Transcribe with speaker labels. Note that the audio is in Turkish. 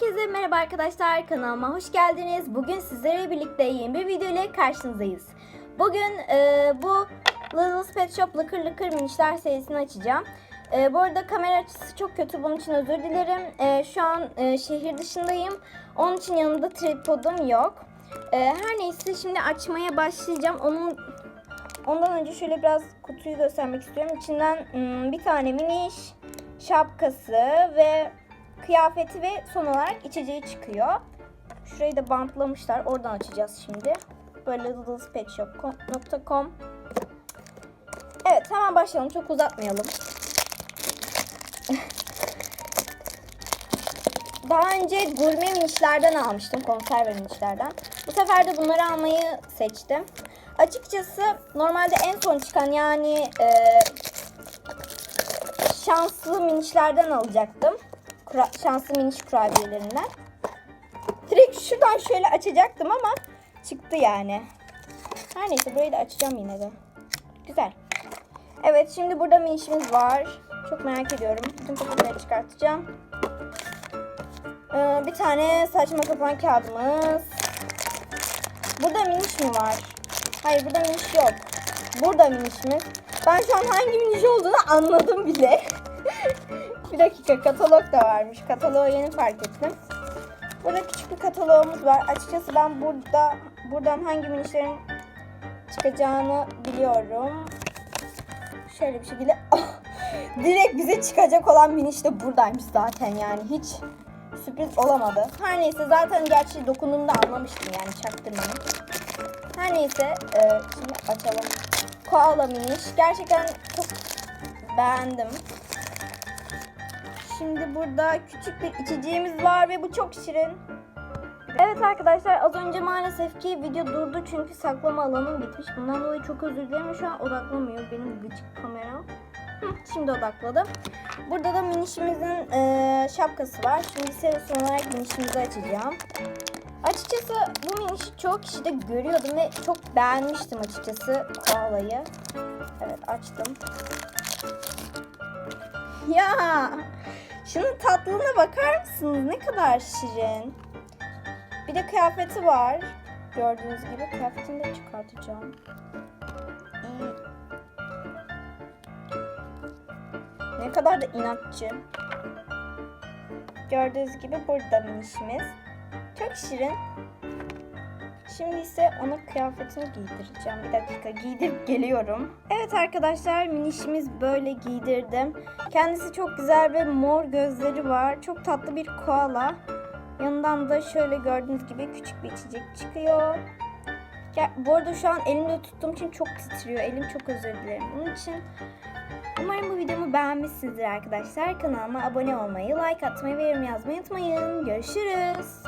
Speaker 1: Herkese merhaba arkadaşlar kanalıma hoş geldiniz. Bugün sizlerle birlikte yeni bir video ile karşınızdayız. Bugün e, bu Little Pet Shop Lıkır Lıkır Minişler serisini açacağım. E, bu arada kamera açısı çok kötü bunun için özür dilerim. E, şu an e, şehir dışındayım. Onun için yanımda tripodum yok. E, her neyse şimdi açmaya başlayacağım. Onun Ondan önce şöyle biraz kutuyu göstermek istiyorum. İçinden hmm, bir tane miniş, şapkası ve kıyafeti ve son olarak içeceği çıkıyor. Şurayı da bantlamışlar. Oradan açacağız şimdi. Böyle littlespetshop.com Evet hemen başlayalım. Çok uzatmayalım. Daha önce gurme minişlerden almıştım. Konserve minişlerden. Bu sefer de bunları almayı seçtim. Açıkçası normalde en son çıkan yani e, şanslı minişlerden alacaktım. Kura, şanslı miniş kurabiyelerinden. Direkt şuradan şöyle açacaktım ama çıktı yani. Her neyse burayı da açacağım yine de. Güzel. Evet şimdi burada minişimiz var. Çok merak ediyorum. Bütün paketleri çıkartacağım. Ee, bir tane saçma sapan kağıdımız. Burada miniş mi var? Hayır burada miniş yok. Burada minişimiz. Ben şu an hangi miniş olduğunu anladım bile. bir dakika katalog da varmış. Kataloğu yeni fark ettim. Burada küçük bir kataloğumuz var. Açıkçası ben burada buradan hangi minişlerin çıkacağını biliyorum. Şöyle bir şekilde direkt bize çıkacak olan miniş de buradaymış zaten yani hiç sürpriz olamadı. Her neyse zaten gerçi dokunduğumda anlamıştım yani çaktırmayın. Her neyse e, şimdi açalım. Koala miniş. Gerçekten çok beğendim. Şimdi burada küçük bir içeceğimiz var ve bu çok şirin. Evet arkadaşlar az önce maalesef ki video durdu çünkü saklama alanım bitmiş. Bundan dolayı çok özür dilerim. Şu an odaklamıyor benim gıcık kameram. Şimdi odakladı. Burada da minişimizin e, şapkası var. Şimdi son olarak minişimizi açacağım. Açıkçası bu minişi çoğu kişi de görüyordum ve çok beğenmiştim açıkçası koalayı. Evet açtım. Ya şunun tatlılığına bakar mısınız? Ne kadar şirin. Bir de kıyafeti var. Gördüğünüz gibi kıyafetini de çıkartacağım. İyi. Ne kadar da inatçı. Gördüğünüz gibi burada minişimiz. Çok şirin. Şimdi ise ona kıyafetini giydireceğim. Bir dakika giydirip geliyorum. Evet arkadaşlar minişimiz böyle giydirdim. Kendisi çok güzel ve mor gözleri var. Çok tatlı bir koala. Yanından da şöyle gördüğünüz gibi küçük bir içecek çıkıyor. Ya, bu arada şu an elimde tuttuğum için çok titriyor. Elim çok özür dilerim. Bunun için umarım bu videomu beğenmişsinizdir arkadaşlar. Kanalıma abone olmayı, like atmayı ve yorum yazmayı unutmayın. Görüşürüz.